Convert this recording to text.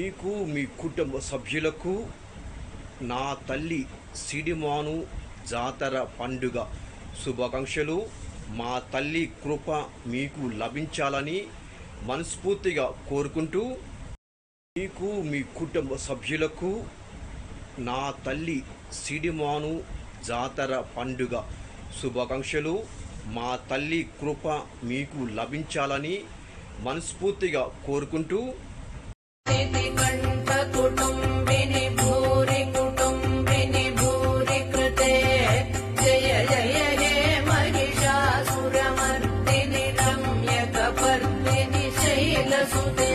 మీకు మీ కుటుంబ సభ్యులకు నా తల్లి సిడిమాను జాతర పండుగ శుభాకాంక్షలు. మా తల్లి కృప మీకు లభించాలని మనస్ఫూర్తిగా కోరుకుంటూ మీకు మీ కుటుంబ సభ్యులకు నా తల్లి సిడిమాను జాతర పండుగ శుభాకాంక్షలు. మా తల్లి కృప మీకు లభించాలని మనస్ఫూర్తిగా కోరుకుంటూ Thank you.